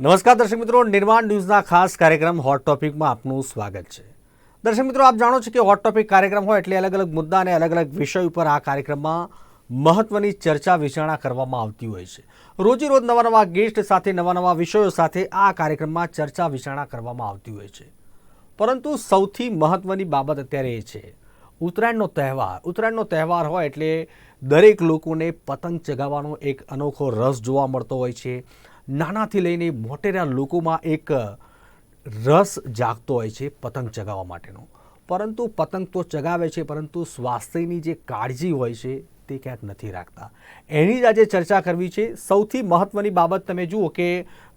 નમસ્કાર દર્શક મિત્રો, નિર્માણ ન્યૂઝના ખાસ કાર્યક્રમ હોટ ટોપિકમાં આપનું સ્વાગત છે. દર્શક મિત્રો, આપ જાણો છો કે હોટ ટોપિક કાર્યક્રમ હોય એટલે અલગ અલગ મુદ્દા અને અલગ અલગ વિષય ઉપર આ કાર્યક્રમમાં મહત્વની ચર્ચા વિચારણા કરવામાં આવતી હોય છે. રોજે રોજ નવા નવા ગેસ્ટ સાથે, નવા નવા વિષયો સાથે આ કાર્યક્રમમાં ચર્ચા વિચારણા કરવામાં આવતી હોય છે. પરંતુ સૌથી મહત્વની બાબત અત્યારે એ છે. ઉત્તરાયણનો તહેવાર ઉત્તરાયણનો તહેવાર હોય એટલે દરેક લોકોને પતંગ ચગાવવાનો એક અનોખો રસ જોવા મળતો હોય છે. નાનાથી લઈને મોટેરા લોકોમાં એક રસ જાગતો હોય છે પતંગ ચગાવવા માટેનો. પરંતુ પતંગ તો ચગાવે છે, પરંતુ સ્વાસ્થ્યની જે કાળજી હોય છે તે ક્યાંક નથી રાખતા. એની જ આજે ચર્ચા કરવી છે. સૌથી મહત્ત્વની બાબત તમે જુઓ કે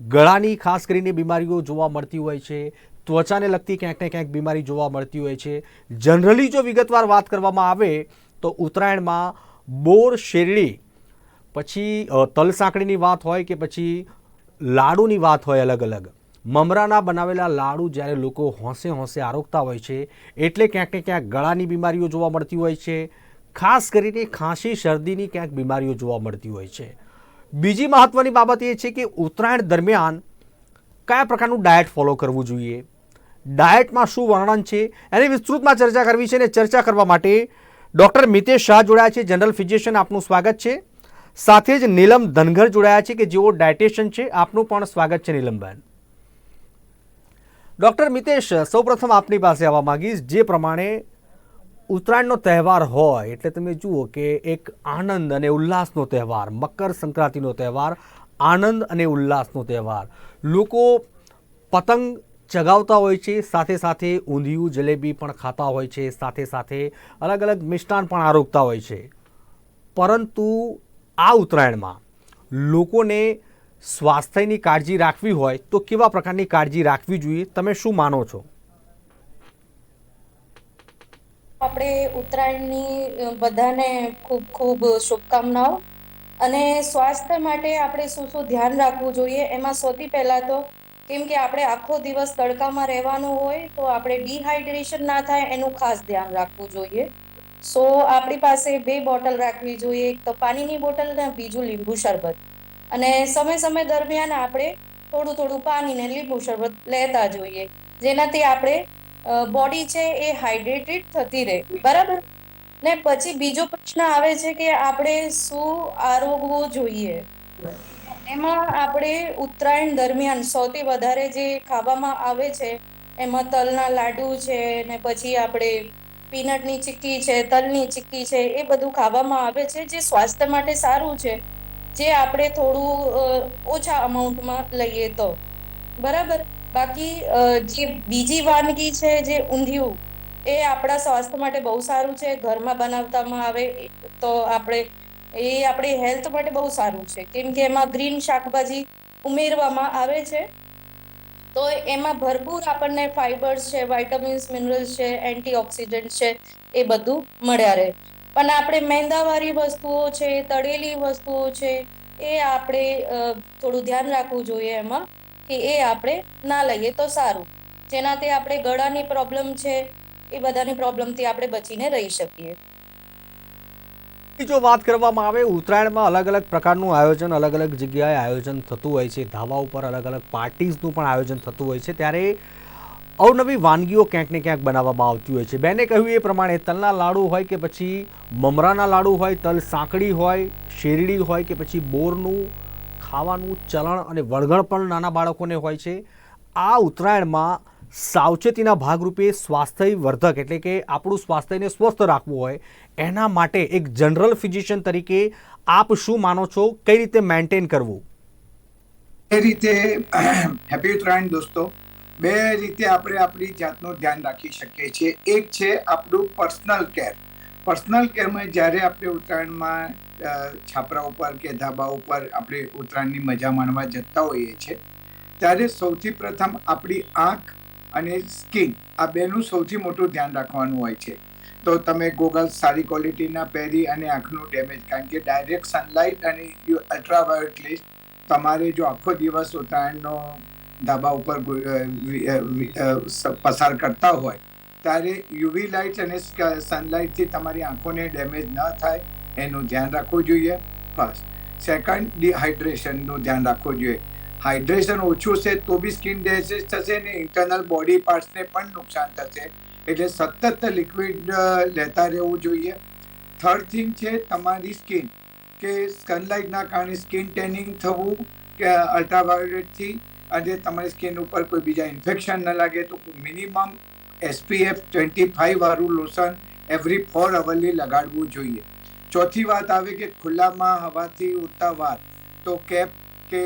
ગળાની ખાસ કરીને બીમારીઓ જોવા મળતી હોય છે, ત્વચાને લગતી ક્યાંક ને ક્યાંક બીમારી જોવા મળતી હોય છે. જનરલી જો વિગતવાર વાત કરવામાં આવે તો ઉત્તરાયણમાં બોર શેરડી, પછી તલસાંકળીની વાત હોય કે પછી લાડુની વાત હોય અલગ અલગ. મમરાના બનાવેલા લાડુ જ્યારે લોકો હોંશે હોંશે આરોગતા હોય છે, એટલે ક્યાંક ને ક્યાંક ગળાની બીમારીઓ જોવા મળતી હોય છે. ખાસ કરીને ખાંસી, શરદીની ક્યાંક બીમારીઓ જોવા મળતી હોય છે. બીજી મહત્ત્વની બાબત એ છે કે ઉત્તરાયણ દરમિયાન કયા પ્રકારનું ડાયટ ફોલો કરવું જોઈએ? ડાયટમાં શું વર્ણન છે? એની વિસ્તૃતમાં ચર્ચા કરવી છે અને ચર્ચા કરવા માટે ડૉક્ટર મિતેશ શાહ જોડાયા છે. જનરલ ફિઝિશિયન આપનું સ્વાગત છે. સાથે જ નીલમ ધનઘર જોડાયા છે કે જેઓ ડાયટેશન છે. આપનું પણ સ્વાગત છે નીલમબેન. ડૉક્ટર મિતેશ, સૌપ્રથમ આપની પાસે આવવા માંગીશ. જે પ્રમાણે ઉત્તરાયણનો તહેવાર હોય, એટલે તમે જુઓ કે એક આનંદ અને ઉલ્લાસનો તહેવાર, મકર સંક્રાંતિનો તહેવાર, આનંદ અને ઉલ્લાસનો તહેવાર. લોકો પતંગ ચગાવતા હોય છે, સાથે સાથે ઊંધિયું, જલેબી પણ ખાતા હોય છે, સાથે સાથે અલગ અલગ મિષ્ટાન પણ આરોગતા હોય છે. પરંતુ આ ઉત્તરાયણમાં લોકોને સ્વાસ્થ્યની કાળજી રાખવી હોય તો કેવા પ્રકારની કાળજી રાખવી જોઈએ? તમે શું માનો છો? આપણે ઉત્તરાયણની બધાને ખૂબ ખૂબ શુભકામનાઓ અને સ્વાસ્થ્ય માટે આપણે શું શું ધ્યાન રાખવું જોઈએ? એમાં સૌથી પહેલાં તો કેમ કે આપણે આખો દિવસ તડકામાં રહેવાનું હોય તો આપણે ડિહાઇડ્રેશન ના થાય એનું ખાસ ધ્યાન રાખવું જોઈએ. સો આપણી પાસે બે બોટલ રાખવી જોઈએ. એક તો પાણીની બોટલ ને બીજું લીંબુ શરબત. અને સમય સમય દરમિયાન આપણે થોડું થોડું પાણી ને લીંબુ શરબત લેતા જોઈએ. જેનાથી આપણે બોડી છે એ હાઇડ્રેટેડ થતી રહે. બરાબર? ને પછી બીજો પ્રશ્ન આવે છે કે આપણે શું આરોગવું જોઈએ? એમાં આપણે ઉત્તરાયણ દરમિયાન સૌથી વધારે જે ખાવામાં આવે છે, એમાં તલના લાડુ છે ને પછી આપણે પીનટની ચીક્કી છે, તલની ચીક્કી છે, એ બધું ખાવામાં આવે છે, જે સ્વાસ્થ્ય માટે સારું છે, જે આપણે થોડું ઓછા અમાઉન્ટમાં લઈએ તો. બરાબર? બાકી જે બીજી વાનગી છે, જે ઊંધિયું, એ આપણા સ્વાસ્થ્ય માટે બહુ સારું છે, ઘરમાં બનાવવામાં આવે તો આપણે, એ આપણી હેલ્થ માટે બહુ સારું છે. કેમ કે એમાં ગ્રીન શાકભાજી ઉમેરવામાં આવે છે. તો એમાં ભરપૂર આપણને ફાઇબર્સ છે, વાઇટામિન્સ મિનરલ્સ છે, એન્ટીઓક્સિડન્ટ છે, એ બધું મળ્યા રહે. પણ આપણે મેંદાવાળી વસ્તુઓ છે, તળેલી વસ્તુઓ છે, એ આપણે થોડું ધ્યાન રાખવું જોઈએ એમાં કે એ આપણે ના લઈએ તો સારું. જેનાથી આપણે ગળાની પ્રોબ્લેમ છે, એ બધાની પ્રોબ્લેમથી આપણે બચીને રહી શકીએ. જો વાત કરવામાં આવે, ઉત્તરાયણમાં અલગ અલગ પ્રકારનું આયોજન, અલગ અલગ જગ્યાએ આયોજન થતું હોય છે. ધાબા ઉપર અલગ અલગ પાર્ટીઝનું પણ આયોજન થતું હોય છે. ત્યારે અવનવી વાનગીઓ ક્યાંક ને ક્યાંક બનાવવામાં આવતી હોય છે. બેને કહ્યું એ પ્રમાણે, તલના લાડુ હોય કે પછી મમરાના લાડુ હોય, તલ સાંકડી હોય, શેરડી હોય કે પછી બોરનું ખાવાનું ચલણ અને વળગણ પણ નાના બાળકોને હોય છે. આ ઉત્તરાયણમાં સાવચેતીના ભાગરૂપે સ્વાસ્થ્ય વર્ધક એટલે કે આપણું સ્વાસ્થ્યને સ્વસ્થ રાખવું હોય એના માટે એક જનરલ ફિઝિશિયન તરીકે આપ શું માનો છો? કઈ રીતે મેન્ટેન કરવું? એ રીતે હેપી ઉત્તરાયણ દોસ્તો. બે રીતે આપણે આપણી જાતનું ધ્યાન રાખી શકીએ છીએ. એક છે આપણું પર્સનલ કેર પર્સનલ કેરમાં જ્યારે આપણે ઉત્તરાયણમાં છાપરા ઉપર કે ધાબા ઉપર આપણે ઉત્તરાયણની મજા માણવા જતા હોઈએ છીએ, ત્યારે સૌથી પ્રથમ આપણી આંખ અને સ્કિન આ બેનું સૌથી મોટું ધ્યાન રાખવાનું હોય છે. તો તમે ગોગલ્સ સારી ક્વોલિટીના પહેરી અને આંખનું ડેમેજ કારણ કે ડાયરેક્ટ સનલાઇટ અને અલ્ટ્રાવાયોલેટ લિસ્ટ તમારે જો આખો દિવસ ઉત્તરાયણનો ધાબા ઉપર પસાર કરતા હોય, ત્યારે યુવી લાઇટ અને સનલાઇટથી તમારી આંખોને ડેમેજ ન થાય, એનું ધ્યાન રાખવું જોઈએ ફર્સ્ટ સેકન્ડ ડિહાઇડ્રેશનનું ધ્યાન રાખવું જોઈએ. હાઇડ્રેશન ઓછું છે તો બી સ્કિન ડેમેજ થશે ને ઇન્ટરનલ બોડી પાર્ટ્સને પણ નુકસાન થશે. એટલે સતત લિક્વિડ લેતા રહેવું જોઈએ. થર્ડ થિંગ છે તમારી સ્કિન કે સનલાઇટના કારણે સ્કિન ટેનિંગ થવું, કે અલ્ટ્રાવાયોલેટથી અને તમારી સ્કિન ઉપર કોઈ બીજા ઇન્ફેક્શન ન લાગે તો મિનિમમ એસપીએફ ટ્વેન્ટી ફાઈવ વાળું લોશન એવરી ફોર અવરલી લગાડવું જોઈએ. ચોથી વાત આવે કે ખુલ્લામાં હવાથી ઉડતા વાત તો કેપ કે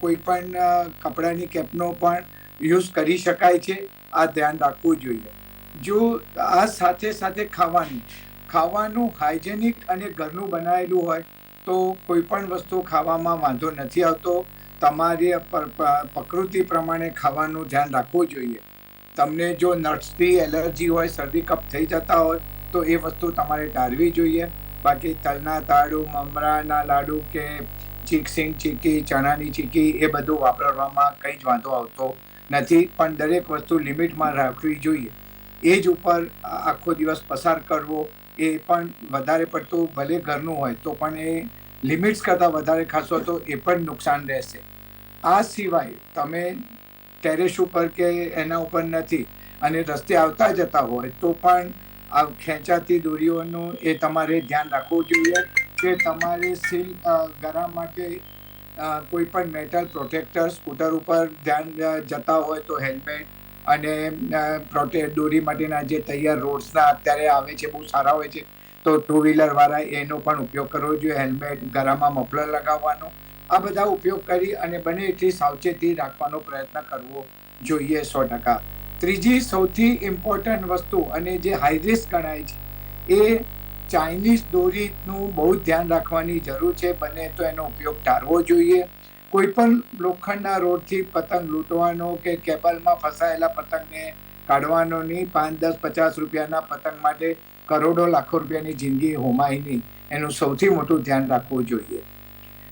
કોઈ પણ કપડાની કેપનો પણ યુઝ કરી શકાય છે. આ ધ્યાન રાખવું જોઈએ. જો આ સાથે સાથે ખાવાનું ખાવાનું હાઇજેનિક અને ઘરનું બનાવેલું હોય, તો કોઈ પણ વસ્તુ ખાવામાં વાંધો નથી આવતો. તમારી પર- પ્રકૃતિ પ્રમાણે ખાવાનું ધ્યાન રાખવું જોઈએ. તમને જો નટ્સથી એલર્જી હોય, શરદી, કફ થઈ જતા હોય, તો એ વસ્તુ તમારે ટાળવી જોઈએ. બાકી તલના તાળુ મમરાના લાડુ કે ચીકસિંગ ચીકી, ચણાની ચીકી એ બધું વાપરવામાં કંઈ જ વાંધો આવતો નથી, પણ દરેક વસ્તુ લિમિટમાં રાખવી જોઈએ. એ જ ઉપર આખો દિવસ પસાર કરવો, એ પણ વધારે પડતું ભલે ઘરનું હોય, તો પણ એ લિમિટ્સ કરતાં વધારે ખાશો તો એ પણ નુકસાન રહેશે. આ સિવાય તમે ટેરેસ ઉપર કે એના ઉપર નથી અને રસ્તે આવતા જતા હોય, તો પણ આ ખેંચાતી દોરીઓનું એ તમારે ધ્યાન રાખવું જોઈએ કે તમારે સીલ ગરા માટે કોઈ પણ મેટલ પ્રોટેક્ટર સ્કૂટર ઉપર ધ્યાન જતા હોય તો હેલ્મેટ અને પ્રોટેક્ટ દોરી માટેના જે તૈયાર રોડ્સના અત્યારે આવે છે, બહુ સારા હોય છે, તો ટુ વ્હીલર વાળા એનો પણ ઉપયોગ કરવો જોઈએ હેલ્મેટ ગળામાં મફલર લગાવવાનો. આ બધા ઉપયોગ કરી અને બને એટલી સાવચેતી રાખવાનો પ્રયત્ન કરવો જોઈએ સો ટકા. ત્રીજી સૌથી ઇમ્પોર્ટન્ટ વસ્તુ અને જે હાઈ રિસ્ક ગણાય છે, એ ચાઇનીઝ દોરીનું બહુ ધ્યાન રાખવાની જરૂર છે. બને તો એનો ઉપયોગ ટાળવો જોઈએ. કોઈ પણ લોખંડના રોડથી પતંગ લૂંટવાનો કે કેબલમાં ફસાયેલા પતંગને કાઢવાનો નહીં. પાંચ, દસ, પચાસ રૂપિયાના પતંગ માટે કરોડો, લાખો રૂપિયાની જિંદગી હોમાય નહીં. એનું સૌથી મોટું ધ્યાન રાખવું જોઈએ.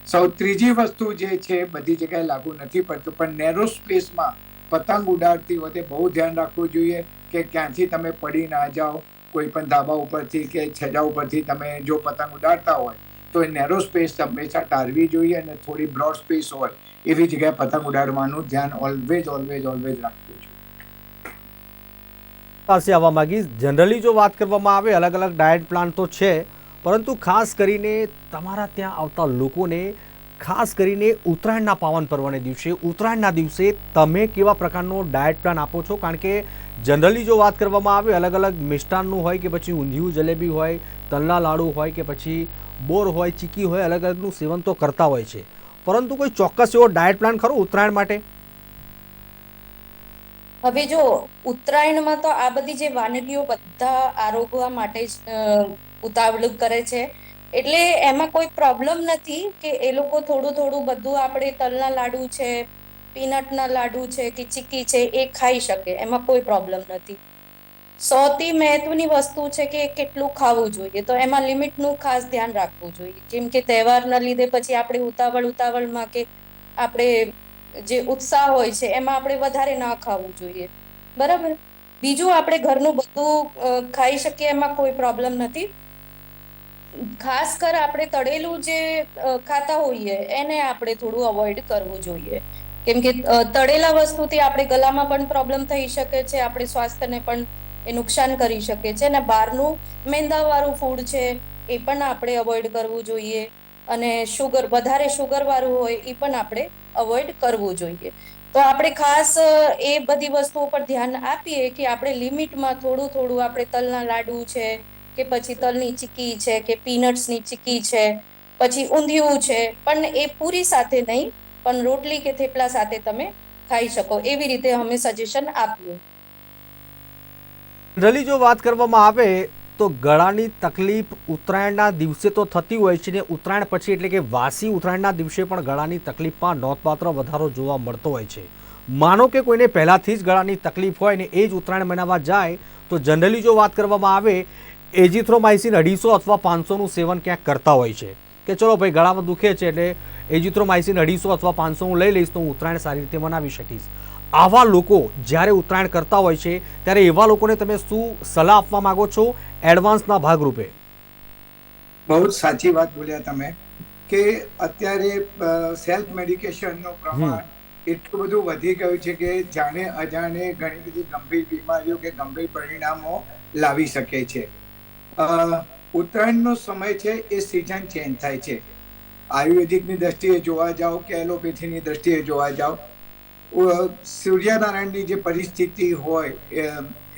સૌ, ત્રીજી વસ્તુ જે છે, બધી જગ્યાએ લાગુ નથી પડતું, પણ નેરો સ્પેસમાં પતંગ ઉડાડતી વખતે બહુ ધ્યાન રાખવું જોઈએ કે ક્યાંથી તમે પડી ના જાઓ. કોઈ પણ ધાબા ઉપરથી કે છેડા ઉપરથી તમે જો પતંગ ઉડાડતા હોય, તો એ નેરો સ્પેસ હંમેશા ટાળવી જોઈએ અને થોડી બ્રોડ સ્પેસ હોય, એવી જગ્યાએ પતંગ ઉડાડવાનું ધ્યાન ઓલવેઝ ઓલવેઝ ઓલવેઝ રાખવું પાસે આવવા માંગીશ. જનરલી જો વાત કરવામાં આવે, અલગ અલગ ડાયટ પ્લાન તો છે, પરંતુ ખાસ કરીને તમારા ત્યાં આવતા લોકોને, ખાસ કરીને ઉત્તરાયણના પાવન પર્વને દિવસે, ઉત્તરાયણના દિવસે તમે કેવા પ્રકારનો ડાયટ પ્લાન આપો છો? કારણ કે જનરલી જો વાત કરવામાં આવે અલગ અલગ મિષ્ટાનનું હોય કે પછી ઊંધિયું, જલેબી હોય, તલના લાડુ હોય કે પછી બોર હોય, ચીકી હોય અલગ અલગનું સેવન તો કરતા હોય છે. પરંતુ કોઈ ચોક્કસ એવો ડાયટ પ્લાન ખરો ઉત્તરાયણ માટે? હવે જો ઉત્તરાયણમાં તો આ બધી જે વાનગીઓ બધા આરોગવા માટે જ ઉતાવળ કરે છે. એટલે એમાં કોઈ પ્રોબ્લેમ નથી કે એ લોકો થોડું થોડું બધું આપણે તલના લાડુ છે પીનટના લાડુ છે કે ચીકી છે એ ખાઈ શકે, એમાં કોઈ પ્રોબ્લેમ નથી. સૌથી મહત્વની વસ્તુ છે કે કેટલું ખાવું જોઈએ, તો એમાં લિમિટનું ખાસ ધ્યાન રાખવું જોઈએ. કેમ કે તહેવારના લીધે પછી આપણે ઉતાવળ, ઉતાવળમાં કે આપણે જે ઉત્સાહ હોય છે, એમાં આપણે વધારે ના ખાવું જોઈએ. બરાબર? બીજું આપણે ઘરનું બધું ખાઈ શકીએ, એમાં કોઈ પ્રોબ્લેમ નથી. ખાસ કર આપણે તળેલું જે ખાતા હોઈએ, એને આપણે થોડું અવોઇડ કરવું જોઈએ. કેમ કે તળેલા વસ્તુથી આપણે ગળામાં પણ પ્રોબ્લેમ થઈ શકે છે, આપણે સ્વાસ્થ્યને પણ એ નુકસાન કરી શકે છે અને બહારનું મેંદાવાળું ફૂડ છે, એ પણ આપણે અવોઇડ કરવું જોઈએ અને શુગર વધારે શુગરવાળું હોય એ પણ આપણે અવોઇડ કરવું જોઈએ. તો આપણે ખાસ એ બધી વસ્તુઓ પર ધ્યાન આપીએ કે આપણે લિમિટમાં થોડું થોડું આપણે તલના લાડુ છે, કે પછી તલની ચીકી છે, કે પીનટ્સની ચીકી છે, પછી ઊંધિયું છે, પણ એ પૂરી સાથે નહીં પણ રોટલી કે થેપલા સાથે તમે ખાઈ શકો. એવી રીતે અમે સજેશન આપ્યું જનરલી જો વાત કરવામાં આવે તો ગળાની તકલીફ ઉત્તરાયણના દિવસે તો થતી હોય છે ને ઉત્તરાયણ પછી એટલે કે વાસી ઉત્તરાયણના દિવસે પણ ગળાની તકલીફમાં નોંધપાત્ર વધારો જોવા મળતો હોય છે. માનો કે કોઈને પહેલાંથી જ ગળાની તકલીફ હોય ને એ જ ઉત્તરાયણ મનાવવા જાય, તો જનરલી જો વાત કરવામાં આવે એજિથ્રોમાઇસિન અઢીસો અથવા પાંચસોનું સેવન ક્યાંક કરતા હોય છે. કે ચલો ભાઈ ગળામાં દુખે છે એટલે એજિથ્રોમાઇસિન અઢીસો અથવા પાંચસો હું લઈ લઈશ તો હું ઉત્તરાયણ સારી રીતે મનાવી શકીશ. આવા લોકો જ્યારે ઉત્તરાયણ કરતા હોય છે ત્યારે એવા લોકોને તમે શું સલાહ આપવા માંગો છો? એડવાન્સના ભાગરૂપે. બહુ સાચી વાત બોલ્યા તમે કે અત્યારે સેલ્ફ મેડિકેશનનું પ્રમાણ એટલું બધું વધી ગયું છે કે જાણે અજાણે ઘણી બધી ગંભીર બીમારીઓ કે ગંભીર પરિણામો લાવી શકે છે. ઉત્તરાયણનો સમય છે એ સિઝન ચેન્જ થાય છે. આયુર્વેદિકની દ્રષ્ટિએ જોવા જાઓ કે એલોપેથીની દ્રષ્ટિએ જોવા જાઓ સૂર્યનારાયણની જે પરિસ્થિતિ હોય,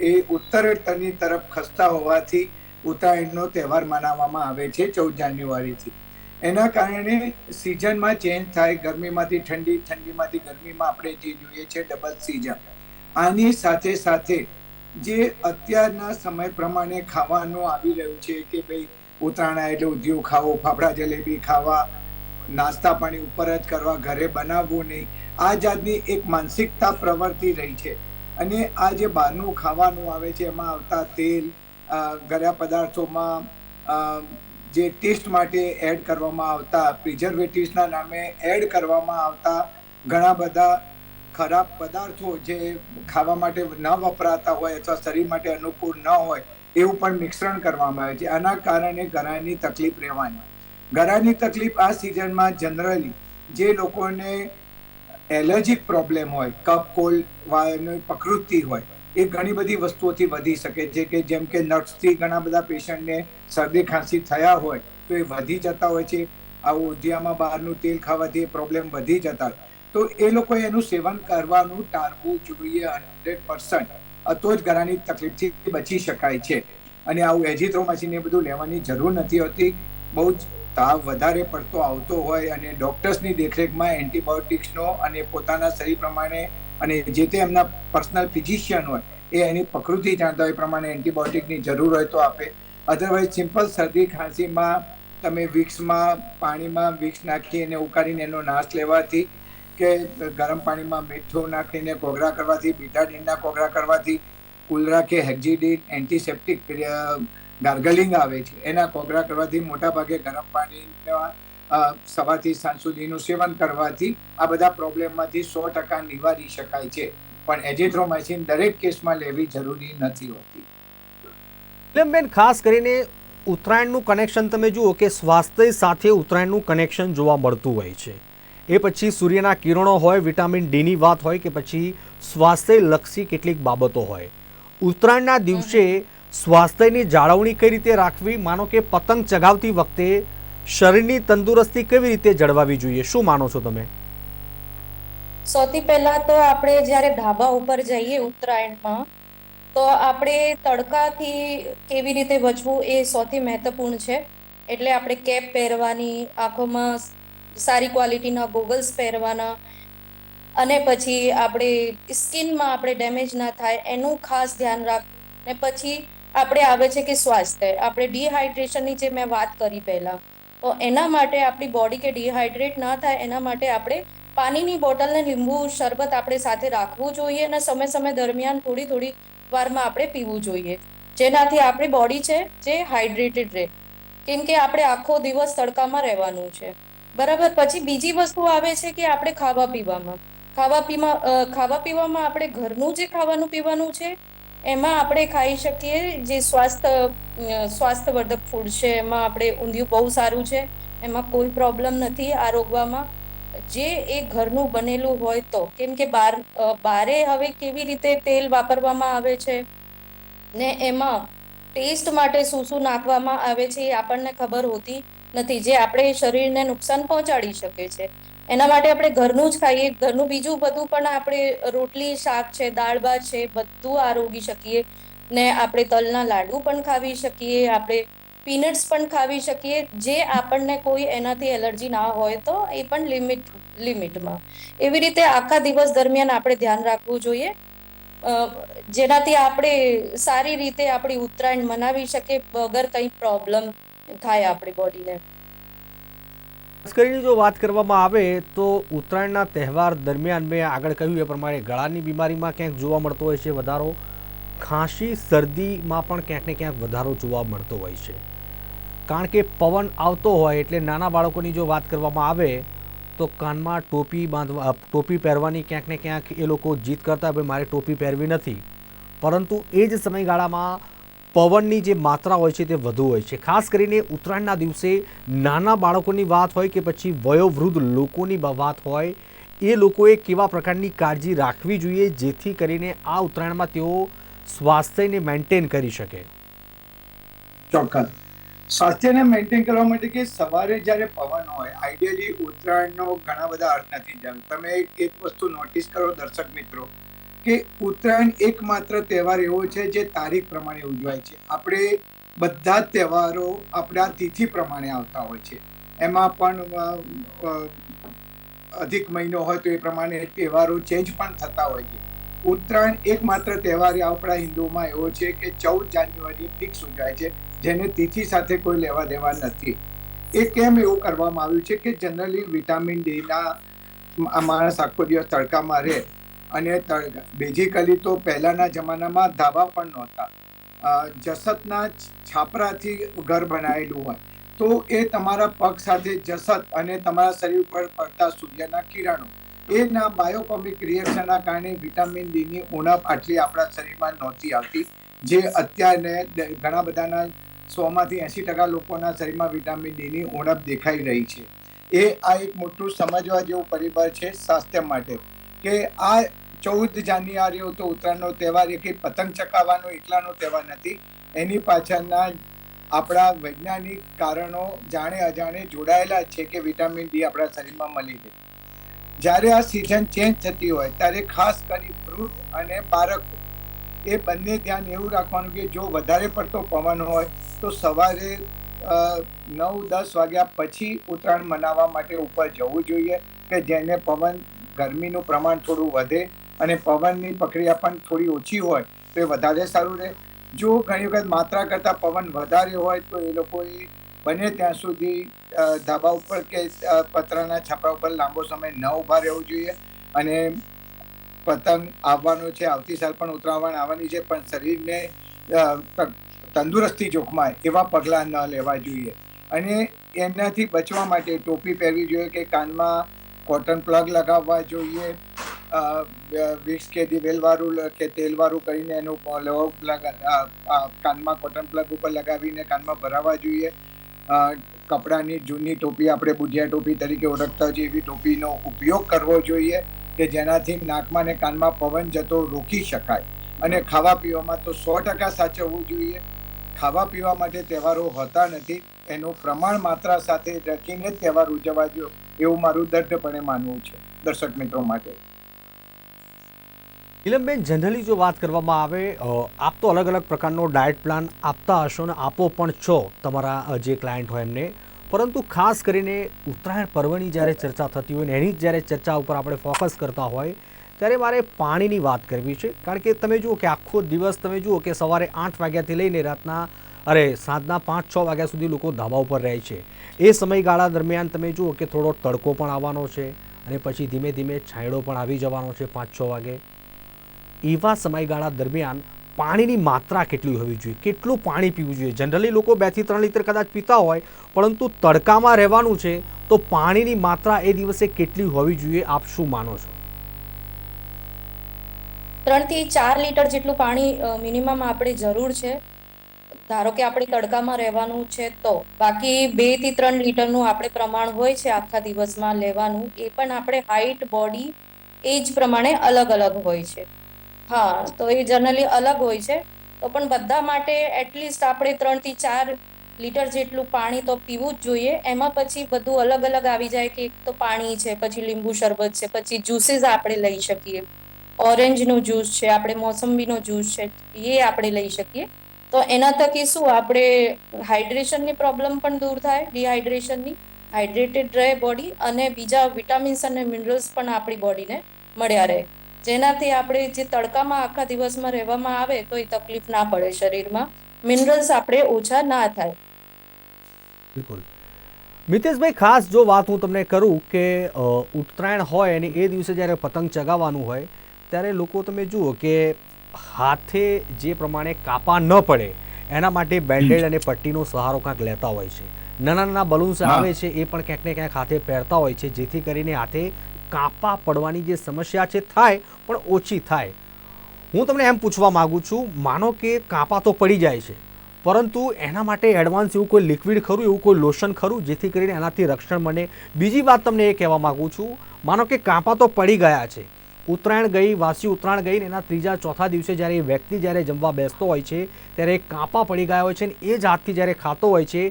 એ- ઉત્તરોત્તરની તરફ ખસતા હોવાથી ઉત્તરાયણનો તહેવાર મનાવવામાં આવે છે ચૌદ જાન્યુઆરીથી. એના કારણે સિઝનમાં ચેન્જ થાય, ગરમીમાંથી ઠંડી, ઠંડીમાંથી ગરમીમાં આપણે જે જોઈએ છે ડબલ સિઝન આની સાથે સાથે જે અત્યારના સમય પ્રમાણે ખાવાનું આવી રહ્યું છે કે ભાઈ ઉત્તરાયણ એટલે ઉદ્યોગ ખાવો, ફાફડા જલેબી ખાવા, નાસ્તા પાણી ઉપર જ કરવા, ઘરે બનાવવું નહીં. આ જાતની એક માનસિકતા પ્રવર્તી રહી છે. અને આ જે બહારનું ખાવાનું આવે છે, એમાં આવતા તેલ ગળ્યા પદાર્થોમાં જે ટેસ્ટ માટે એડ કરવામાં આવતા, પ્રિઝર્વેટિવ્સના નામે એડ કરવામાં આવતા ઘણા બધા ખરાબ પદાર્થો જે ખાવા માટે ન વપરાતા હોય અથવા શરીર માટે અનુકૂળ ન હોય, એવું પણ મિશ્રણ કરવામાં આવે છે. આના કારણે ગળાની તકલીફ રહેવાની. ગળાની તકલીફ આ સિઝનમાં જનરલી જે લોકોને એલર્જીક પ્રોબ્લેમ હોય, કફ કોલ્ડ વાયની પ્રકૃતિ હોય, એ ઘણી બધી વસ્તુઓથી વધી શકે છે કે જેમ કે નટ્સથી ઘણા બધા પેશન્ટને શરદી, ખાંસી થયા હોય તો એ વધી જતા હોય છે. આવું ઉધિયામાં બહારનું તેલ ખાવાથી એ પ્રોબ્લેમ વધી જતા હોય. તો એ લોકોએ એનું સેવન કરવાનું ટાળવું જોઈએ હંડ્રેડ પર્સન્ટ. તો જ ગળાની તકલીફથી બચી શકાય છે. અને આવું એજિથ્રોમાઇસિન એ બધું લેવાની જરૂર નથી હોતી. બહુ જ તાવ વધારે પડતો આવતો હોય અને ડોક્ટર્સની દેખરેખમાં એન્ટીબાયોટિક્સનો અને પોતાના શરીર પ્રમાણે અને જે તે એમના પર્સનલ ફિઝિશિયન હોય એ એની પ્રકૃતિ જાણતા હોય પ્રમાણે એન્ટીબાયોટિકની જરૂર હોય તો આપે. અધરવાઇઝ સિમ્પલ શરદી, ખાંસીમાં તમે વિક્સમાં પાણીમાં વિક્સ નાખી અને ઉકાળીને એનો નાશ લેવાથી કે ગરમ પાણીમાં મીઠું નાખીને કોગરા કરવાથી, બીટાડીનના કોગરા કરવાથી, કુલરા કે હેક્ઝીડીન, એન્ટીસેપ્ટિક ગાર્ગલિંગ આવે છે. એના કોગરા કરવાથી મોટાભાગે ગરમ પાણીના સવારથી સાંજ સુધીનું સેવન કરવાથી આ બધા પ્રોબ્લેમમાંથી સો ટકા નિવારી શકાય છે. પણ એજિથ્રોમાઇસિન દરેક કેસમાં લેવી જરૂરી નથી હોતી. બેન ખાસ કરીને ઉત્તરાયણનું કનેક્શન તમે જુઓ કે સ્વાસ્થ્ય સાથે ઉત્તરાયણનું કનેક્શન જોવા મળતું હોય છે. એ પછી સૂર્યના કિરણો હોય, વિટામિન ડીની વાત હોય કે પછી સ્વાસ્થ્યલક્ષી કેટલીક બાબતો હોય. ઉત્તરાયણના દિવસે સ્વાસ્થ્યની જાળવણી કઈ રીતે રાખવી? માનો કે પતંગ ચગાવતી વખતે શરીરની તંદુરસ્તી કેવી રીતે જળવાવી જોઈએ? શું માનો છો તમે? સૌથી પહેલા તો આપણે જ્યારે ધાબા ઉપર જઈએ ઉત્તરાયણમાં, તો આપણે તડકાથી કેવી રીતે બચવું એ સૌથી મહત્વપૂર્ણ છે. એટલે આપણે કેપ પહેરવાની, આંખોમાં સારી ક્વોલિટીના ગોગલ્સ પહેરવાના અને પછી આપણે સ્કિનમાં આપણે ડેમેજ ના થાય એનું ખાસ ધ્યાન રાખવું ને પછી આપણે આવે છે કે સ્વાસ્થ્ય. આપણે ડિહાઇડ્રેશનની જે મેં વાત કરી પહેલાં, તો એના માટે આપણી બોડી કે ડિહાઇડ્રેટ ના થાય એના માટે આપણે પાણીની બોટલ ને લીંબુ શરબત આપણે સાથે રાખવું જોઈએ અને સમય સમય દરમિયાન થોડી થોડી વારમાં આપણે પીવું જોઈએ. જેનાથી આપણી બોડી છે જે હાઇડ્રેટેડ રહે. કેમ કે આપણે આખો દિવસ તડકામાં રહેવાનું છે. બરાબર. પછી બીજી વસ્તુ આવે છે કે આપણે ખાવા પીવામાં. ખાવા પીવા ખાવા પીવામાં આપણે ઘરનું જે ખાવાનું પીવાનું છે, એમાં આપણે ખાઈ શકીએ. જે સ્વાસ્થ્ય સ્વાસ્થ્યવર્ધક ફૂડ છે, એમાં આપણે ઊંધિયું બહુ સારું છે. એમાં કોઈ પ્રોબ્લેમ નથી આરોગવામાં. જે એ ઘરનું બનેલું હોય તો. કેમ કે બાર બારે હવે કેવી રીતે તેલ વાપરવામાં આવે છે, ને એમાં ટેસ્ટ માટે શું શું નાખવામાં આવે છે એ આપણને ખબર હોતી. નથી, જે આપણે શરીરને નુકસાન પહોંચાડી શકે છે. એના માટે આપણે ઘરનું જ ખાઈએ, ઘરનું બીજું બધું પણ આપણે રોટલી, શાક છે, દાળ ભાત છે, બધું આરોગી શકીએ. ને આપણે તલના લાડુ પણ ખાવી શકીએ, આપણે પીનટ્સ પણ ખાવી શકીએ. જે આપણને કોઈ એનાથી એલર્જી ના હોય તો એ પણ લિમિટ, લિમિટમાં. એવી રીતે આખા દિવસ દરમિયાન આપણે ધ્યાન રાખવું જોઈએ. જેનાથી આપણે સારી રીતે આપણી ઉત્તરાયણ મનાવી શકીએ, વગર કંઈ પ્રોબ્લેમ થાય આપણી બોડીને. કરીને જો વાત કરવામાં આવે તો ઉત્તરાયણના તહેવાર દરમિયાન મેં આગળ કહ્યું એ પ્રમાણે ગળાની બીમારીમાં ક્યાંક જોવા મળતો હોય છે વધારો. ખાંસી, શરદીમાં પણ ક્યાંક ને ક્યાંક વધારો જોવા મળતો હોય છે. કારણ કે પવન આવતો હોય એટલે નાના બાળકોની જો વાત કરવામાં આવે તો કાનમાં ટોપી બાંધવા ટોપી પહેરવાની ક્યાંક ને ક્યાંક એ લોકો જીદ કરતા ભાઈ મારે ટોપી પહેરવી નથી. પરંતુ એ જ સમયગાળામાં પવનની જે માત્રા હોય છે તે વધુ હોય છે. ખાસ કરીને ઉત્તરાયણના દિવસે નાના બાળકોની વાત હોય કે પછી વયોવૃદ્ધ લોકોની વાત હોય, એ લોકોએ કેવા પ્રકારની કાળજી રાખવી જોઈએ જેથી કરીને આ ઉત્તરાયણમાં તેઓ સ્વાસ્થ્યને મેન્ટેન કરી શકે? ચોક્કસ. સ્વાસ્થ્યને મેન્ટેન કરવા માટે કે સવારે જ્યારે પવન હોય આઈડિયલી ઉત્તરાયણનો ઘણા બધા અર્થ નથી. જાણ તમે એક વસ્તુ નોટિસ કરો, દર્શક મિત્રો કે ઉત્તરાયણ એકમાત્ર તહેવાર એવો છે જે તારીખ પ્રમાણે ઉજવાય છે. આપણે બધા જ તહેવારો આપણા તિથિ પ્રમાણે આવતા હોય છે. એમાં પણ અધિક મહિનો હોય તો એ પ્રમાણે તહેવારો ચેન્જ પણ થતા હોય છે. ઉત્તરાયણ એકમાત્ર તહેવાર આપણા હિન્દુઓમાં એવો છે કે ચૌદ જાન્યુઆરી ફિક્સ ઉજવાય છે, જેને તિથિ સાથે કોઈ લેવા દેવા નથી. એ કેમ એવું કરવામાં આવ્યું છે કે જનરલી વિટામિન ડીના માણસ આખો દિવસ તડકામાં રહે અને બેઝિકલી તો પહેલાના જમાનામાં ધાબા પણ નહોતા. જસતના છાપરાથી ઘર બનાવેલું હોય. તો એ તમારા પગ સાથે જસત અને તમારા શરીર પર પડતા સૂર્યના કિરણો. એના બાયોકોમિક રિએક્શનના કારણે વિટામિન ડીની ઉણપ આટલી આપણા શરીરમાં નહોતી આવતી, જે અત્યારે ઘણા બધાના સોમાંથી એંસી ટકા લોકોના શરીરમાં વિટામિન ડીની ઉણપ દેખાઈ રહી છે. એ આ એક મોટું સમજવા જેવું પરિબળ છે સ્વાસ્થ્ય માટે. કે આ ચૌદ જાન્યુઆરીઓ તો ઉત્તરાયણનો તહેવાર, એ કંઈ પતંગ ચકાવવાનો એકલાનો તહેવાર નથી. એની પાછળના આપણા વૈજ્ઞાનિક કારણો જાણે અજાણે જોડાયેલા છે કે વિટામિન ડી આપણા શરીરમાં મળી રહે. જ્યારે આ સિઝન ચેન્જ થતી હોય, ત્યારે ખાસ કરી ફ્રૂટ અને બાળકો એ બંને ધ્યાન એવું રાખવાનું કે જો વધારે પડતો પવન હોય, તો સવારે નવ દસ વાગ્યા પછી ઉત્તરાયણ મનાવવા માટે ઉપર જવું જોઈએ કે જેને પવન ગરમીનું પ્રમાણ થોડું વધે અને પવનની પ્રક્રિયા પણ થોડી ઓછી હોય, તો એ વધારે સારું રહે. જો ઘણી વખત માત્રા કરતાં પવન વધારે હોય, તો એ લોકોએ બને ત્યાં સુધી ધાબા ઉપર કે પતરાના છાપરા ઉપર લાંબો સમય ન ઊભા રહેવું જોઈએ અને પતંગ આવવાનો છે, આવતી સાલ પણ ઉતરાવણ આવવાની છે, પણ શરીરને તંદુરસ્તી જોખમાય એવા પગલાં ન લેવા જોઈએ. અને એનાથી બચવા માટે ટોપી પહેરવી જોઈએ કે કાનમાં કોટન પ્લગ લગાવવા જોઈએ. વિક્સ કે દિવેલવાળું કે તેલવાળું કરીને એનું પ્લગ લગા- અ, અ, કાનમાં કોટન પ્લગ ઉપર લગાવીને કાનમાં ભરાવવા જોઈએ. કપડાની જૂની ટોપી આપણે બુઢિયા ટોપી તરીકે ઓળખતા હોઈએ એવી ટોપીનો ઉપયોગ કરવો જોઈએ કે જેનાથી નાકમાં ને કાનમાં પવન જતો રોકી શકાય. અને ખાવા પીવામાં તો સો ટકા સાચવવું જોઈએ. ખાવા પીવા માટે તહેવારો હોતા નથી. એનું પ્રમાણ માત્રા સાથે રાખીને તહેવાર ઉજવવા જોઈએ એવું મારું દૃઢપણે માનવું છે, દર્શક મિત્રો માટે. નીલમબેન જનરલી જો વાત કરવામાં આવે આપ તો અલગ અલગ પ્રકારનો ડાયટ પ્લાન આપતા હશો ને આપો પણ છો તમારા જે ક્લાયન્ટ હોય એમને. પરંતુ ખાસ કરીને ઉત્તરાયણ પર્વની જ્યારે ચર્ચા થતી હોય ને એની જ જ્યારે ચર્ચા ઉપર આપણે ફોકસ કરતા હોય, ત્યારે મારે પાણીની વાત કરવી છે. કારણ કે તમે જુઓ કે આખો દિવસ તમે જુઓ કે સવારે આઠ વાગ્યાથી લઈને રાતના અરે, સાંજના પાંચ છ વાગ્યા સુધી લોકો ધાબા ઉપર રહે છે. એ સમયગાળા દરમિયાન તમે જુઓ કે થોડો તડકો પણ આવવાનો છે અને પછી ધીમે ધીમે છાંયડો પણ આવી જવાનો છે પાંચ છ વાગે. એવા સમયગાળા દરમિયાન પાણીની માત્રા કેટલી હોવી જોઈએ? કેટલું પાણી પીવું જોઈએ? જનરલી લોકો બેથી ત્રણ લીટર કદાચ પીતા હોય, પરંતુ તડકામાં રહેવાનું છે તો પાણીની માત્રા એ દિવસે કેટલી હોવી જોઈએ? આપ શું માનો છો? ત્રણથી ચાર લીટર જેટલું પાણી મિનિમમ આપણે જરૂર છે. ધારો કે આપણે તડકામાં રહેવાનું છે તો, બાકી બેથી ત્રણ લીટરનું આપણે પ્રમાણ હોય છે આખા દિવસમાં લેવાનું, એ પણ આપણે હાઈટ બોડી એજ પ્રમાણે અલગ અલગ હોય છે. હા, તો એ જનરલી અલગ હોય છે. તો પણ બધા માટે એટલીસ્ટ આપણે ત્રણથી ચાર લીટર જેટલું પાણી તો પીવું જ જોઈએ. એમાં પછી બધું અલગ અલગ આવી જાય કે એક તો પાણી છે, પછી લીંબુ શરબત છે, પછી જ્યુસીસ આપણે લઈ શકીએ. ઓરેન્જનો જ્યુસ છે, આપણે મોસંબીનો જ્યુસ છે, એ આપણે લઈ શકીએ. તો એના થકી શું, આપણે હાઇડ્રેશનની પ્રોબ્લેમ પણ દૂર થાય, ડિહાઇડ્રેશનની, હાઇડ્રેટેડ રહે બોડી અને બીજા વિટામિન્સ અને મિનરલ્સ પણ આપણી બોડીને મળ્યા રહે. જેનાથી આપણે જે તડકામાં આખા દિવસમાં રહેવામાં આવે તો એ તકલીફ ના પડે શરીરમાં. મિનરલ્સ આપણે ઓછા ના થાય. બિલકુલ. મિતેશભાઈ, ખાસ જો વાત હું તમને કરું કે ઉત્તરાયણ હોય અને એ દિવસે જ્યારે પતંગ ચગાવવાનું હોય, ત્યારે લોકો તમે જુઓ કે હાથે જે પ્રમાણે કાપા ન પડે એના માટે બેન્ડેડ અને પટ્ટીનો સહારો ક્યાંક લેતા હોય છે. નાના નાના બલૂન્સ આવે છે એ પણ ક્યાંક ને ક્યાંક હાથે પહેરતા હોય છે જેથી કરીને હાથે કાપા પડવાની જે સમસ્યા છે થાય પણ ઓછી થાય. હું તમને એમ પૂછવા માગું છું માનો કે કાપા તો પડી જાય છે પરંતુ એના માટે એડવાન્સ એવું કોઈ લિક્વિડ ખરું એવું કોઈ લોશન ખરું જેથી કરીને એનાથી રક્ષણ મને બીજી વાત તમને એ કહેવા માગું છું માનો કે કાપા તો પડી ગયા છે ઉત્તરાયણ ગઈ વાસી ઉત્તરાયણ ગઈ ને એના ત્રીજા ચોથા દિવસે જ્યારે એ વ્યક્તિ જ્યારે જમવા બેસતો હોય છે ત્યારે એ કાંપા પડી ગયા હોય છે ને એ જ હાથથી જ્યારે ખાતો હોય છે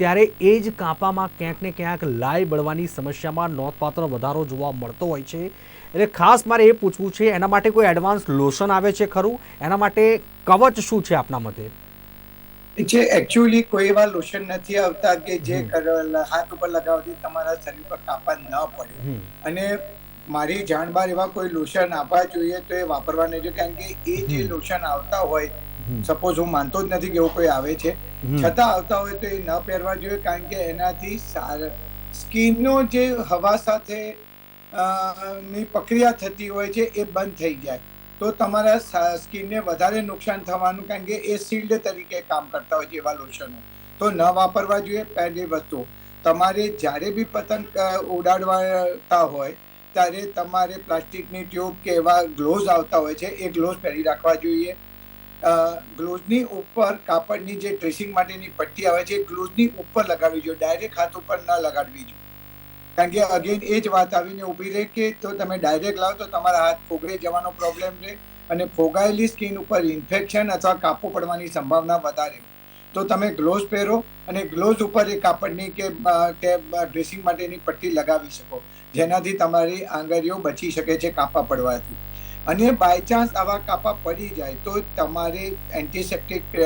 ત્યારે એ જ કાંપામાં ક્યાંક ને ક્યાંક લાઈ બળવાની સમસ્યામાં નોંધપાત્ર વધારો જોવા મળતો હોય છે. એટલે ખાસ મારે એ પૂછવું છે એના માટે કોઈ એડવાન્સ લોશન આવે છે ખરું? એના માટે કવચ શું છે આપના મતે? છે એકચ્યુઅલી કોઈ એવા લોશન નથી આવતા કે જે હાથ ઉપર લગાવવાથી તમારા શરીર પર કાપા ન પડે. અને મારી જાણબાર એવા કોઈ લોશન આપવા જોઈએ તો એ વાપરવાને જોઈએ કારણ કે એ જે લોશન આવતા હોય સપોઝ હું માનતો જ નથી કે એવું કોઈ આવે છે છતાં આવતા હોય તો એ ન પહેરવા જોઈએ કારણ કે એનાથી સ્કિનનો જે હવા સાથે ની પ્રક્રિયા થતી હોય છે એ બંધ થઈ જાય. તો તમારા સ્કિનને વધારે નુકસાન થવાનું કારણ કે એ શિલ્ડ તરીકે કામ કરતા હોય છે એવા લોશનો. તો ન વાપરવા જોઈએ પહેલી વસ્તુ. તમારે જ્યારે બી પતંગ ઉડાડવાતા હોય ત્યારે તમારે પ્લાસ્ટિકની ટ્યુબ કે એવા ગ્લોવ્સ આવતા હોય છે, એ ગ્લોવ્સ પહેરી રાખવા જોઈએ. ગ્લોવ્સની ઉપર કાપડની જે ડ્રેસિંગ માટેની પટ્ટી આવે છે ગ્લોવ્સની ઉપર લગાડવી જોઈએ, ડાયરેક્ટ હાથ ઉપર ન લગાડવી જોઈએ. કારણ કે અગેન એ જ વાત આવીને ઊભી રહે કે તો તમે ડાયરેક્ટ લાવો તો તમારા હાથ ફોગરે જવાનો પ્રોબ્લેમ રહે અને ફોગાયેલી સ્કિન ઉપર ઇન્ફેક્શન અથવા કાપો પડવાની સંભાવના વધારે તો તમે ગ્લોવ્સ પહેરો અને ગ્લોવ્સ ઉપર એ કાપડની કે ડ્રેસિંગ માટેની પટ્ટી લગાવી શકો, જેનાથી તમારી આંગળીઓ બચી શકે છે કાપા પડવાથી. અને બાય ચાન્સ આવા કાપા પડી જાય તો તમારે એન્ટીસેપ્ટિક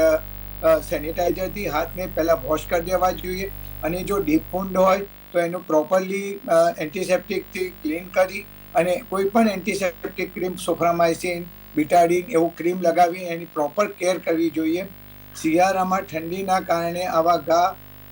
સેનિટાઈઝરથી હાથને પહેલાં વોશ કરી દેવા જોઈએ. અને જો ડીપ ફૂંડ હોય તો એનું પ્રોપરલી એન્ટીસેપ્ટિકથી ક્લીન કરી અને કોઈ પણ એન્ટીસેપ્ટિક ક્રીમ સોફ્રામાઇસિન બિટાડીન એવું ક્રીમ લગાવી એની પ્રોપર કેર કરવી જોઈએ. શિયાળામાં ઠંડીના કારણે આવા ઘા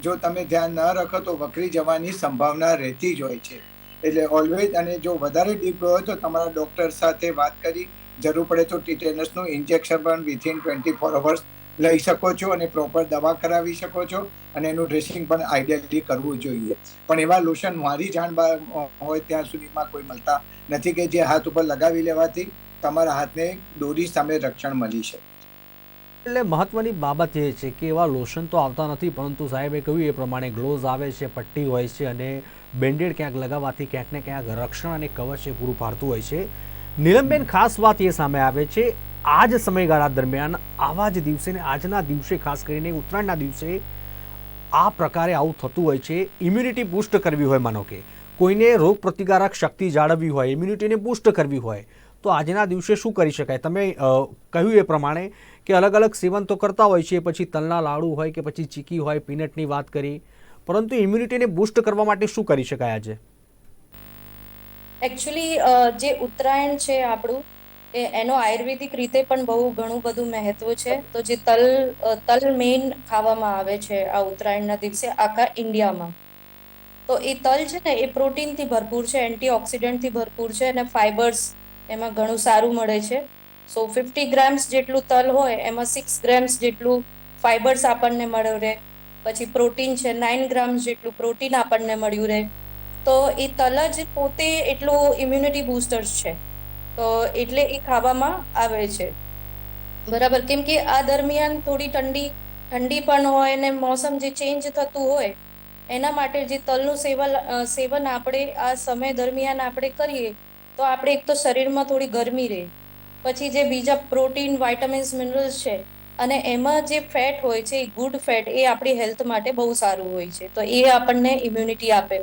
જો તમે ધ્યાન ન રાખો તો વકરી જવાની સંભાવના રહેતી જ હોય છે. એટલે ઓલવેઝ અને જો વધારે ડીપ હોય તો તમારા ડૉક્ટર સાથે વાત કરી, જરૂર પડે તો ટીટેનસનું ઇન્જેક્શન પણ વિથિન ટ્વેન્ટી ફોર અવર્સ લઈ શકો છો અને પ્રોપર દવા કરાવી શકો છો અને એનું ડ્રેસિંગ પણ આઈડિયલી કરવું જોઈએ. પણ એવા લોશન મારી જાણ હોય ત્યાં સુધીમાં કોઈ મળતા નથી કે જે હાથ ઉપર લગાવી લેવાથી તમારા હાથને દોરી સામે રક્ષણ મળી શકે. એટલે મહત્વની બાબત એ છે કે એવા લોશન તો આવતા નથી, પરંતુ સાહેબે કહ્યું એ પ્રમાણે ગ્લોવ્સ આવે છે, પટ્ટી હોય છે અને બેન્ડેડ ક્યાંક લગાવવાથી ક્યાંક ને ક્યાંક રક્ષણ અને કવચ એ પૂરું પાડતું હોય છે. નીલમબેન ખાસ વાત એ સામે આવે છે આ જ સમયગાળા દરમિયાન આવા જ દિવસે ને આજના દિવસે ખાસ કરીને ઉત્તરાયણના દિવસે આ પ્રકારે આવું થતું હોય છે. ઇમ્યુનિટી બૂસ્ટ કરવી હોય માનો કે, કોઈને રોગ પ્રતિકારક શક્તિ જાળવવી હોય ઇમ્યુનિટીને બૂસ્ટ કરવી હોય, તો આજના દિવસે શું કરી શકાય? તમે કહ્યું એ પ્રમાણે કે અલગ અલગ સેવન તો કરતા હોય છે, પછી તલના લાડુ હોય કે પછી ચીકી હોય, પીનટની વાત કરી. પરંતુ ઇમ્યુનિટીને બૂસ્ટ કરવા માટે શું કરી શકાય આજે? એકચ્યુઅલી જે ઉત્તરાયણ છે આપણું, એ એનો આયુર્વેદિક રીતે પણ બહુ ઘણું બધું મહત્વ છે. તો જે તલ તલ મેઇન ખાવામાં આવે છે આ ઉત્તરાયણના દિવસે આખા ઇન્ડિયામાં. તો એ તલ છે ને, એ પ્રોટીનથી ભરપૂર છે, એન્ટીઓક્સિડન્ટથી ભરપૂર છે અને ફાઇબર્સ એમાં ઘણું સારું મળે છે. સો ફિફ્ટી ગ્રામ્સ જેટલું તલ હોય, એમાં સિક્સ ગ્રામ્સ જેટલું ફાઇબર્સ આપણને મળ્યું રહે. પછી પ્રોટીન છે નાઇન ગ્રામ્સ જેટલું પ્રોટીન આપણને મળ્યું રહે. તો એ તલ જ પોતે એટલું ઇમ્યુનિટી બૂસ્ટર્સ છે. તો એટલે એ ખાવામાં આવે છે. બરાબર? કેમ કે આ દરમિયાન થોડી ઠંડી ઠંડી પણ હોય અને મોસમ જે ચેન્જ થતું હોય, એના માટે જે તલનું સેવન સેવન આપણે આ સમય દરમિયાન આપણે કરીએ, તો આપણે એક તો શરીરમાં થોડી ગરમી રહે. પછી જે બીજા પ્રોટીન, વાઇટામિન્સ, મિનરલ્સ છે, અને એમાં જે ફેટ હોય છે એ ગુડ ફેટ, એ આપણી હેલ્થ માટે બહુ સારું હોય છે. તો એ આપણને ઇમ્યુનિટી આપે.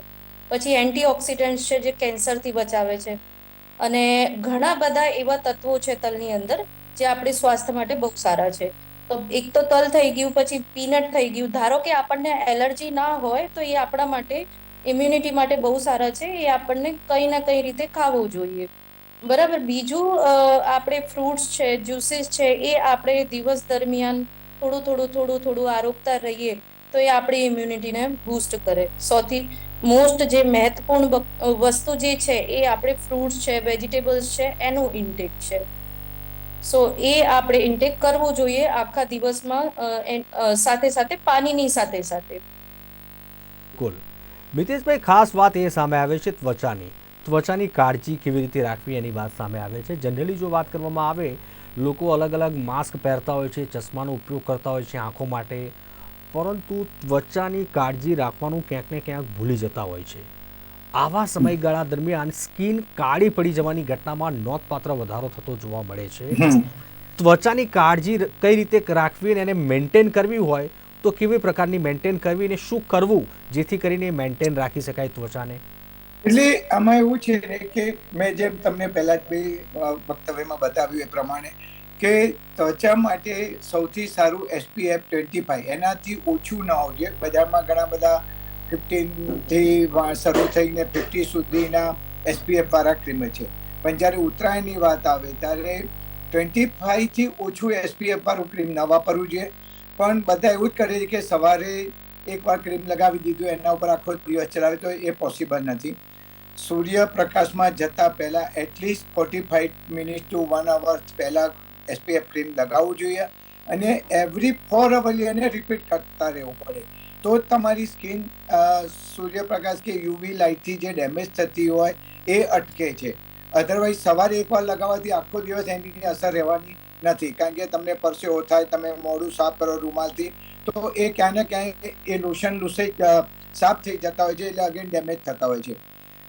પછી એન્ટીઓક્સિડન્ટ્સ છે જે કેન્સરથી બચાવે છે. અને ઘણા બધા એવા તત્વો છે તલની અંદર, જે આપણી સ્વાસ્થ્ય માટે બહુ સારા છે. તો એક તો તલ થઈ ગયું, પછી પીનટ થઈ ગયું. ધારો કે આપણને એલર્જી ના હોય, તો એ આપણા માટે, ઇમ્યુનિટી માટે બહુ સારા છે. એ આપણને કંઈ ના કંઈ રીતે ખાવું જોઈએ. બરાબર. બીજું આપણે ફ્રૂટ્સ છે જ્યુસીસ છે, એ આપણે દિવસ દરમિયાન થોડું થોડું થોડું થોડું આરોગતા રહીએ તો એ આપણી ઇમ્યુનિટીને બૂસ્ટ કરે. સૌથી મોસ્ટ જે મહત્વપૂર્ણ વસ્તુ જે છે એ આપણે ફ્રૂટ્સ છે વેજીટેબલ્સ છે, એનું ઇન્ટેક છે. સો એ આપણે ઇન્ટેક કરવું જોઈએ આખા દિવસમાં સાથે સાથે, પાણીની સાથે સાથે. બિલકુલ. મિતેશભાઈ, ખાસ વાત એ સામે આવે છે ત્વચાની. ત્વચાની કાળજી કેવી રીતે રાખવી એની વાત સામે આવે છે. જનરલી જો વાત કરવામાં આવે લોકો અલગ અલગ માસ્ક પહેરતા હોય છે ચશ્માનો ઉપયોગ કરતા હોય છે આંખો માટે પરંતુ ત્વચાની કાળજી રાખવાનું ક્યાંક ને ક્યાંક ભૂલી જતા હોય છે. આવા સમયગાળા દરમિયાન સ્કિન કાળી પડી જવાની ઘટનામાં નોંધપાત્ર વધારો થતો જોવા મળે છે. ત્વચાની કાળજી કઈ રીતે રાખવી અને એને મેન્ટેન કરવી હોય તો કેવી પ્રકારની મેન્ટેન કરવી અને શું કરવું જેથી કરીને મેન્ટેન રાખી શકાય ત્વચાને? એટલે આમાં એવું છે ને કે મેં જેમ તમને પહેલા જ ભાઈ વક્તવ્યમાં બતાવ્યું એ પ્રમાણે કે ત્વચા માટે સૌથી સારું એસપીએફ ટ્વેન્ટી ફાઈવ એનાથી ઓછું ના હોવું બજારમાં ઘણા બધા ફિફ્ટીનથી શરૂ થઈને ફિફ્ટી સુધીના એસપીએફ વાળા ક્રીમ છે. પણ જ્યારે ઉત્તરાયણની વાત આવે ત્યારે ટ્વેન્ટી ફાઈવથી ઓછું એસપીએફ વાળું ક્રીમ ન વાપરવું જોઈએ. પણ બધા એવું જ કરે છે કે સવારે એકવાર ક્રીમ લગાવી દીધું, એના ઉપર આખો દિવસ ચલાવે, તો એ પોસિબલ નથી. સૂર્યપ્રકાશમાં જતા પહેલા at least forty five minute to one hours પહેલા એસપીએફ ક્રીમ લગાવવું જોઈએ અને એવરી ફોર અવરલી એને રિપીટ કરતા રહેવું પડે. તો જ તમારી સ્કિન સૂર્યપ્રકાશ કે યુવી લાઇટથી જે ડેમેજ થતી હોય એ અટકે છે. અધરવાઇઝ સવારે એકવાર લગાવવાથી આખો દિવસ એની અસર રહેવાની નથી. કારણ કે તમને પરસેવો થાય તમે મોઢું સાફ કરો રૂમાલથી, તો એ ક્યાંય ને ક્યાંય એ લોશન લૂસે સાફ થઈ જતા હોય છે, એટલે અગેન ડેમેજ થતા હોય છે.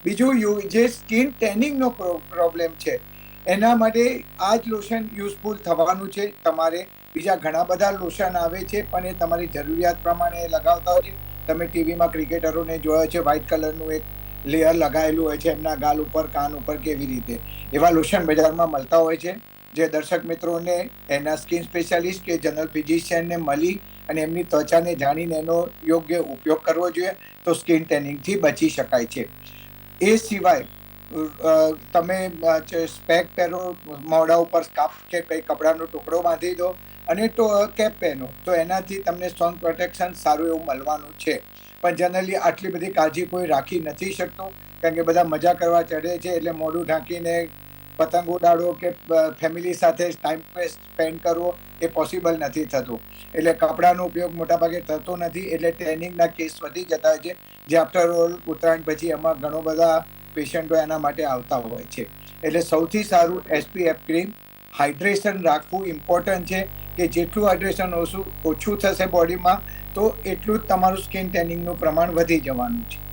બીજું યુ, જે સ્કિન ટેનિંગનો પ્રોબ્લેમ છે, એના માટે આ જ લોશન યુઝફુલ થવાનું છે. તમારે બીજા ઘણા બધા લોશન આવે છે, પણ એ તમારી જરૂરિયાત પ્રમાણે લગાવતા હોય છે. તમે ટીવીમાં ક્રિકેટરોને જોયો છે વ્હાઇટ કલરનું એક લેયર લગાવેલું હોય છે, એમના ગાલ ઉપર, કાન ઉપર કેવી રીતે. એવા લોશન બજારમાં મળતા હોય છે, જે દર્શક મિત્રોને, એના સ્કિન સ્પેશિયાલિસ્ટ કે જનરલ ફિઝિશિયનને મળી અને એમની ત્વચાને જાણીને એનો યોગ્ય ઉપયોગ કરવો જોઈએ, તો સ્કિન ટેનિંગથી બચી શકાય છે. એ સિવાય તમે સ્પેક પહેરો, મોઢા ઉપર સ્કાફ કે કંઈ કપડાનો ટુકડો બાંધી દો અને તો કેપ પહેરો, તો એનાથી તમને સન પ્રોટેક્શન સારું એવું મળવાનું છે. પણ જનરલી આટલી બધી કાળજી કોઈ રાખી નથી શકતું, કારણ કે બધા મજા કરવા ચડે છે એટલે મોઢું ઢાંકીને પતંગ ઉડાડવો કે ફેમિલી સાથે ટાઈમ સ્પેન્ડ કરવો એ પોસિબલ નથી થતું. એટલે કપડાનો ઉપયોગ મોટાભાગે થતો નથી, એટલે ટ્રેનિંગના કેસ વધી જતા હોય છે, જે આફ્ટર ઓલ ઉત્તરાયણ પછી એમાં ઘણો બધા પેશન્ટો એના માટે આવતા હોય છે. એટલે સૌથી સારું એસપીએફ ક્રીમ હાઇડ્રેશન રાખવું ઇમ્પોર્ટન્ટ છે, કે જેટલું હાઇડ્રેશન ઓછું ઓછું થશે બોડીમાં તો એટલું જ તમારું સ્કિન ટેનિંગનું પ્રમાણ વધી જવાનું છે.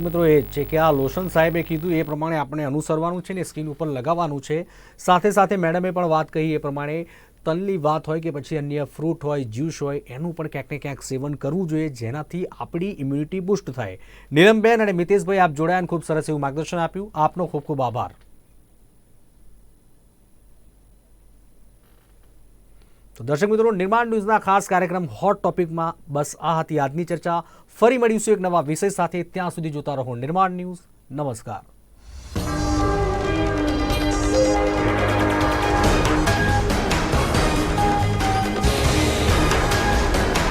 મિત્રો એ છે કે આ લોશન સાહેબે કીધું એ પ્રમાણે આપણે અનુસરવાનું છે ને સ્કિન ઉપર લગાવવાનું છે. સાથે સાથે મેડમે પણ વાત કહી એ પ્રમાણે તલની વાત હોય કે પછી અન્ય ફ્રૂટ હોય, જ્યુસ હોય, એનું પણ ક્યાંક ને ક્યાંક સેવન કરવું જોઈએ જેનાથી આપણી ઇમ્યુનિટી બુસ્ટ થાય. નીલમબેન અને મિતેશભાઈ આપ જોડાયા ખૂબ સરસ એવું માર્ગદર્શન આપ્યું. આપનો ખૂબ ખૂબ આભાર. તો દર્શક મિત્રો નિર્માણ ન્યૂઝના ખાસ કાર્યક્રમ હોટ ટોપિકમાં બસ આ હતી આજની ચર્ચા. ફરી મળીશું એક નવા વિષય સાથે. ત્યાં સુધી જોતા રહો નિર્માણ ન્યૂઝ. નમસ્કાર.